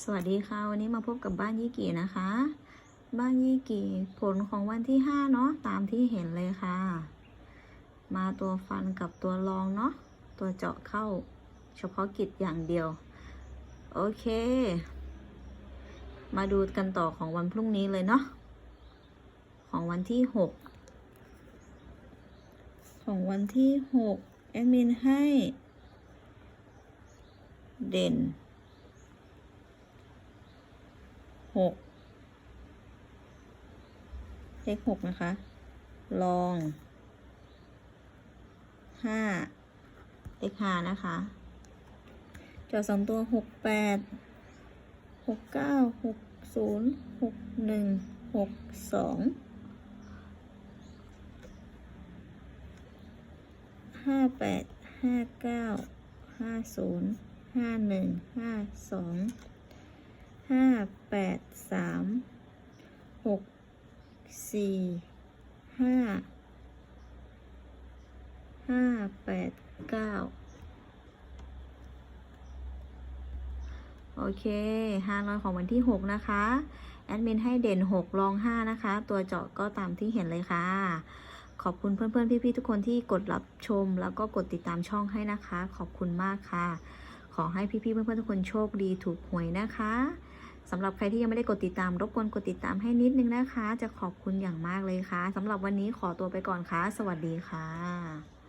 สวัสดีค่ะ วันนี้มาพบกับบ้านยี่กี่นะคะ บ้านยี่กี่ผลของวันที่ห้าเนาะตามที่เห็นเลยค่ะ มาตัวฟันกับตัวรองเนาะตัวเจาะเข้าเฉพาะกิจอย่างเดียว โอเค มาดูกันต่อของวันพรุ่งนี้เลยเนาะของวันที่หกของวันที่หกแอดมินให้ เด่น หกเลขหกนะคะ ลองห้าเลขห้านะคะจอดสองตัวหกแปดหกเก้าหกศูนย์หกหนึ่งหกสองห้าแปดห้าเก้าห้าศูนย์ห้าหนึ่งห้าสอง ห้าแปดสามหกสี่ห้าห้าแปดเก้าโอเคห้าร้อยของวันที่หกนะคะ แอดมินให้เด่นหกรองห้านะคะ ตัวเจาะก็ตามที่เห็นเลยค่ะ ขอบคุณเพื่อนๆ พี่ๆ ทุกคนที่กดรับชม แล้วก็กดติดตามช่องให้นะคะ ขอบคุณมากค่ะ ขอให้พี่ๆ เพื่อนๆ ทุกคนโชคดีถูกหวยนะคะ สำหรับใครที่ยังไม่ได้กดติดตาม รบกวนกดติดตามให้นิดนึงนะคะ จะขอบคุณอย่างมากเลยค่ะสำหรับวันนี้ขอตัวไปก่อนค่ะ สวัสดีค่ะ